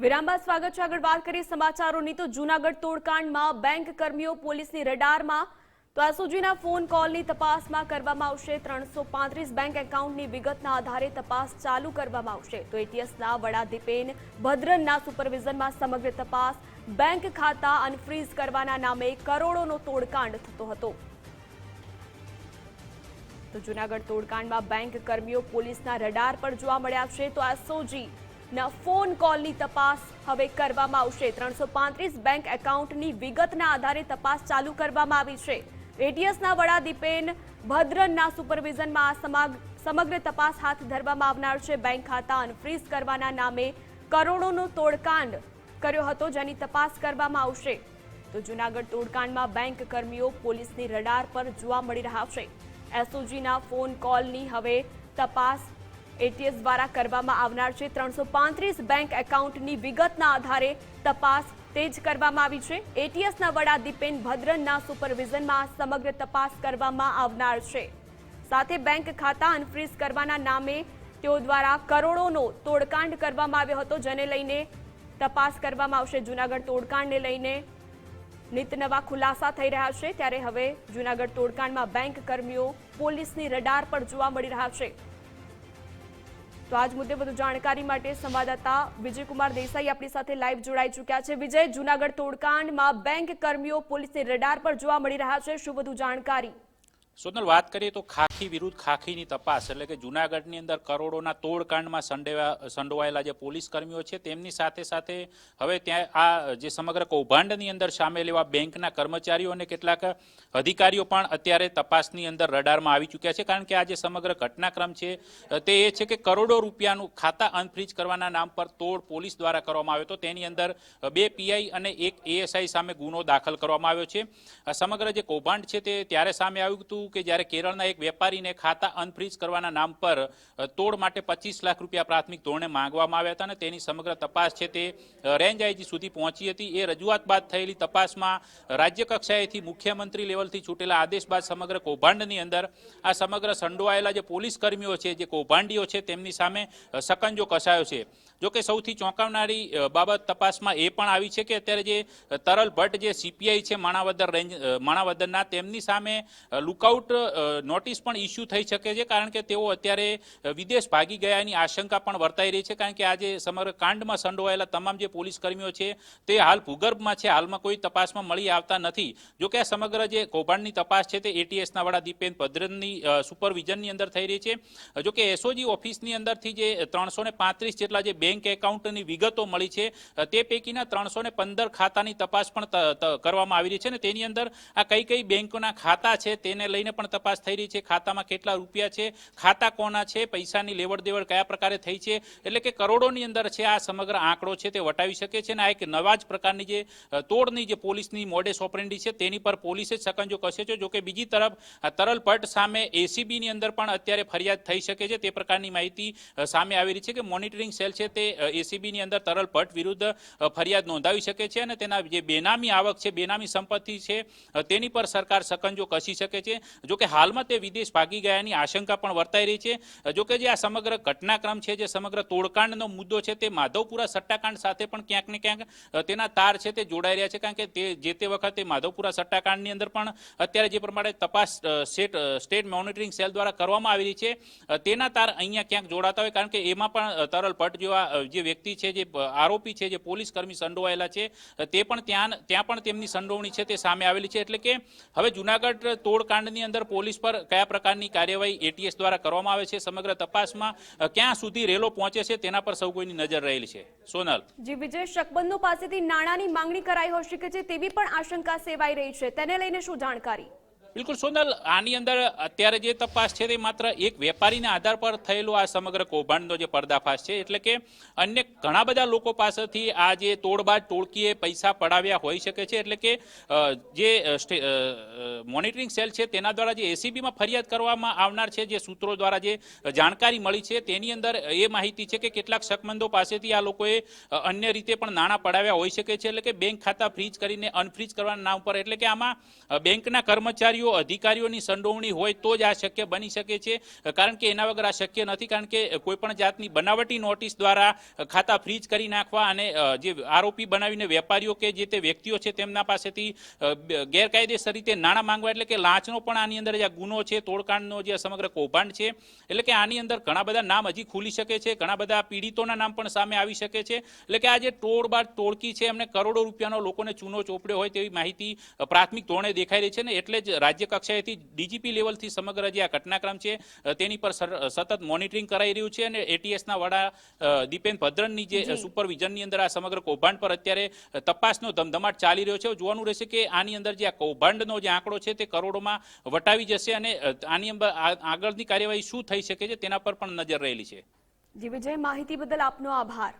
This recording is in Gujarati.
વિરામ સ્વાગત છે. આગળ વાત કરીએ સમાચારોની તો જૂનાગઢ તોડકાંડમાં બેંક કર્મીઓ પોલીસની રડારમાં. તો એસઓજીના ફોન કોલની તપાસમાં કરવામાં આવશે. ત્રણસો પાંત્રીસ બેંક એકાઉન્ટની વિગતના આધારે તપાસ ચાલુ કરવામાં આવશે. તો એટીએસના વડા દીપેન ભદ્રનના સુપરવિઝનમાં સમગ્ર તપાસ. બેંક ખાતા અનફ્રીઝ કરવાના નામે કરોડોનો તોડકાંડ થતો હતો. તો જૂનાગઢ તોડકાંડમાં બેંક કર્મીઓ પોલીસના રડાર પર જોવા મળ્યા છે. તો એસઓજી ના, ફોન કોલની તપાસ હવે કરવામાં આવશે. ત્રણસો પાંત્રીસ બેંક એકાઉન્ટની વિગતના આધારે તપાસ ચાલુ કરવામાં આવી છે. એટીએસના વડા દીપેન ભદ્રનના સુપરવિઝનમાં આ સમાગ- સમગ્ર તપાસ હાથ ધરવામાં આવનાર છે. બેંક ખાતા અનફ્રીઝ કરવાના નામે કરોડોનો તોડકાંડ કર્યો હતો, જેની તપાસ કરવામાં આવશે. તો જૂનાગઢ તોડકાંડમાં બેંક કર્મીઓ પોલીસની રડાર પર જોવા મળી રહ્યા છે. એસઓજીના ફોન કોલની હવે તપાસ એટીએસ દ્વારા કરવામાં આવનાર છે ત્રણસો પાંત્રીસ બેંક એકાઉન્ટની વિગતના આધારે તપાસ તેજ કરવામાં આવી છે. એટીએસના વડા દીપેન ભદ્રનના સુપરવિઝનમાં સમગ્ર તપાસ કરવામાં આવનાર છે. સાથે બેંક ખાતા અનફ્રીઝ કરવાના નામે તેઓ દ્વારા કરોડોનો તોડકાંડ કરવામાં આવ્યો હતો, જેને લઈને તપાસ કરવામાં આવશે. જૂનાગઢ તોડકાંડને લઈને નિત નવા ખુલાસા થઈ રહ્યા છે. ત્યારે હવે જૂનાગઢ તોડકાંડમાં બેંક કર્મીઓ પોલીસની રડાર પર જોવા મળી રહ્યા છે. તો આજ મુદ્દે વધુ જાણકારી માટે સંવાદદાતા વિજયકુમાર દેસાઈ આપણી સાથે લાઈવ જોડાઈ ચૂક્યા છે. વિજય, જૂનાગઢ તોડકાંડમાં બેંક કર્મીઓ પોલીસની રડાર પર જોવા મળી રહ્યા છે. શું વધુ જાણકારી? સોનલ, વાત કરીએ તો ખાખી વિરુદ્ધ ખાખીની તપાસ, એટલે કે જુનાગઢની અંદર કરોડોના તોડકાંડમાં સંડેવા, સંડોવાયેલા જે પોલીસ કર્મીઓ છે, તેમની સાથે સાથે હવે ત્યાં આ જે સમગ્ર કૌભાંડની અંદર સામેલ એવા બેંકના કર્મચારીઓ અને કેટલાક અધિકારીઓ પણ અત્યારે તપાસની અંદર રડારમાં આવી ચૂક્યા છે. કારણ કે આ જે સમગ્ર ઘટનાક્રમ છે, તે એ છે કે કરોડો રૂપિયાનું ખાતા અનફ્રીજ કરવાના નામ પર તોડ પોલીસ દ્વારા કરવામાં આવ્યો હતો. તેની અંદર બે પીઆઈ અને એક એએસઆઈ સામે ગુનો દાખલ કરવામાં આવ્યો છે. આ સમગ્ર જે કૌભાંડ છે, તે ત્યારે સામે આવ્યું હતું કે જ્યારે કેરળના એક વેપારીને ખાતા અનફ્રીઝ કરવાના નામ પર તોડ માટે પચીસ લાખ રૂપિયા પ્રાથમિક ધોરણે માંગવામાં આવ્યા હતા અને તેની સમગ્ર તપાસ છે તે રેન્જ આઈજી સુધી પહોંચી હતી. એ રજૂઆત બાદ થયેલી તપાસમાં રાજ્ય કક્ષાએથી મુખ્યમંત્રી લેવલથી છૂટેલા આદેશ બાદ સમગ્ર કૌભાંડની અંદર, આ સમગ્ર સંડોવાયેલા જે પોલીસ કર્મીઓ છે, જે કૌભાંડીઓ છે, તેમની સામે સકંજો કસાયો છે. જોકે સૌથી ચોંકાવનારી બાબત તપાસમાં એ પણ આવી છે કે અત્યારે જે તરલ ભટ્ટ જે સીપીઆઈ છે, માણાવદર રેન્જ માણાવદરના, તેમની સામે લુકઆઉટ નોટિસ પણ ઇસ્યુ થઈ શકે છે, કારણ કે તેઓ અત્યારે વિદેશ ભાગી ગયાની આશંકા પણ વર્તાઈ રહી છે, કારણ કે આજે સમગ્ર કાંડમાં સંડોવાયેલા તમામ જે પોલીસ કર્મીઓ છે, તે હાલ ભૂગર્ભમાં છે, હાલમાં કોઈ તપાસમાં મળી આવતા નથી. જો કે આ સમગ્ર જે કૌભાંડની તપાસ છે, તે એટીએસના વડા દીપેન ભદ્રનની સુપરવિઝનની અંદર થઈ રહી છે. જો કે એસઓજી ઓફિસની અંદરથી જે ત્રણસો પાંત્રીસ જેટલા જે બેંક એકાઉન્ટની વિગતો મળી છે તે પૈકીના ત્રણસો પંદર ખાતાની તપાસ પણ કરવામાં આવી રહી છે ને તેની અંદર આ કઈ કઈ બેંકોના ખાતા છે, તેને લઈને પણ તપાસ થઈ રહી છે, ખાતામાં કેટલા રૂપિયા છે, ખાતા કોના છે, પૈસાની લેવડ દેવડ કયા પ્રકારે થઈ છે, એટલે કે કરોડોની અંદર છે આ સમગ્ર આંકડો છે તે વટાવી શકે છે અને આ એક નવા જ પ્રકારની જે તોડની જે પોલીસની મોડેસ ઓપરેન્ડી છે તેની પર પોલીસે જ સકંજો કસે છે, જોકે બીજી તરફ તરલ ભટ્ટ સામે એસીબીની અંદર પણ અત્યારે ફરિયાદ થઈ શકે છે, તે પ્રકારની માહિતી સામે આવી રહી છે કે મોનિટરિંગ સેલ છે તે એસીબીની અંદર તરલ ભટ્ટ વિરુદ્ધ ફરિયાદ નોંધાવી શકે છે અને તેના જે બેનામી આવક છે, બેનામી સંપત્તિ છે તેની પર સરકાર સકંજો કસી શકે છે જો કે હાલમાં તે વિદેશ ભાગી ગયાની આશંકા પણ વર્તાઈ રહી છે. જોકે જો આ સમગ્ર ઘટનાક્રમ છે, જે સમગ્ર તોડકાંડનો મુદ્દો છે, તે માધવપુરા સટ્ટાકાંડ સાથે પણ ક્યાંક ને ક્યાંક તેના તાર છે તે જોડાઈ રહ્યા છે. કારણ કે તે, જે તે વખતે માધવપુરા સટ્ટાકાંડની અંદર પણ અત્યારે જે પ્રમાણે તપાસ સ્ટેટ મોનિટરિંગ સેલ દ્વારા કરવામાં આવી રહી છે તેના તાર અહીંયા ક્યાંક જોડાતા હોય. કારણ કે એમાં પણ તરલ ભટ્ટ જેવા જે વ્યક્તિ છે, જે આરોપી છે, જે પોલીસ કર્મી સંડોવાયેલા છે તે પણ ત્યાં ત્યાં પણ તેમની સંડોવણી છે તે સામે આવેલી છે. એટલે કે હવે જુનાગઢ તોડકાંડની અંદર પોલીસ પર કયા પ્રકારની કાર્યવાહી એટીએસ દ્વારા કરવામાં આવે છે સમગ્ર તપાસમાં ક્યાં સુધી રેલો પહોંચે છે તેના પર સૌ કોઈની નજર રહેલી છે. સોનલ. જી, વિજય શકબંધો પાસેથી નાણાંની માંગણી કરાઈ હોઈ શકે છે તેવી પણ આશંકા સેવાઈ રહી છે. તેને લઈને શું જાણકારી? બિલકુલ સોનલ, આની અંદર અત્યારે જે તપાસ છે તે માત્ર એક વેપારીના આધાર પર થયેલો આ સમગ્ર કૌભાંડનો જે પર્દાફાશ છે, એટલે કે અન્ય ઘણા બધા લોકો પાસેથી આ જે તોડબાજ ટોળકીએ પૈસા પડાવ્યા હોઈ શકે છે, એટલે કે જે મોનિટરિંગ સેલ છે તેના દ્વારા જે એસીબીમાં ફરિયાદ કરવામાં આવનાર છે, જે સૂત્રો દ્વારા જે જાણકારી મળી છે, તેની અંદર એ માહિતી છે કે કેટલાક શકમંદો પાસેથી આ લોકોએ અન્ય રીતે પણ નાણાં પડાવ્યા હોઈ શકે છે, એટલે કે બેંક ખાતા ફ્રીજ કરીને અનફ્રીજ કરવાના નામ પર, એટલે કે આમાં બેંકના કર્મચારીઓ વેપારીઓ અધિકારીઓની સંડોવણી હોય તો જ આ શક્ય બની શકે છે. કારણ કે એના વગર આ શક્ય નથી. કારણ કે કોઈપણ જાતની બનાવટી નોટિસ દ્વારા ખાતા ફ્રીજ કરી નાખવા અને જે આરોપી બનાવીને વેપારીઓ કે જે તે વ્યક્તિઓ છે તેમના પાસેથી ગેરકાયદેસર રીતે નાણાં માંગવા એટલે કે લાંચનો પણ આની અંદર જે ગુનો છે, તોડકાંડનો જે સમગ્ર કૌભાંડ છે, એટલે કે આની અંદર ઘણા બધા નામ હજી ખુલી શકે છે, ઘણા બધા પીડિતોના નામ પણ સામે આવી શકે છે. એટલે કે આ જે તોડબાડ તોડકી છે, એમને કરોડો રૂપિયાનો લોકોને ચૂનો ચોપડ્યો હોય તેવી માહિતી પ્રાથમિક ધોરણે દેખાઈ રહી છે ને એટલે જ રાજ્ય કક્ષાએથી ડીજીપી લેવલથી સમગ્ર જે આ ઘટનાક્રમ છે તેની પર સતત મોનિટરિંગ કરાઈ રહ્યું છે અને એટીએસના વડા દીપેન ભદ્રનની જે. સુપરવિઝનની અંદર આ સમગ્ર કૌભાંડ પર અત્યારે તપાસનો ધમધમાટ ચાલી રહ્યો છે. જોવાનું રહેશે કે આની અંદર જે આ કૌભાંડનો જે આંકડો છે તે કરોડોમાં વટાવી જશે અને આની અંદર આગળની કાર્યવાહી શું થઈ શકે છે તેના પર પણ નજર રહેલી છે. જી વિજય માહિતી બદલ આપનો આભાર.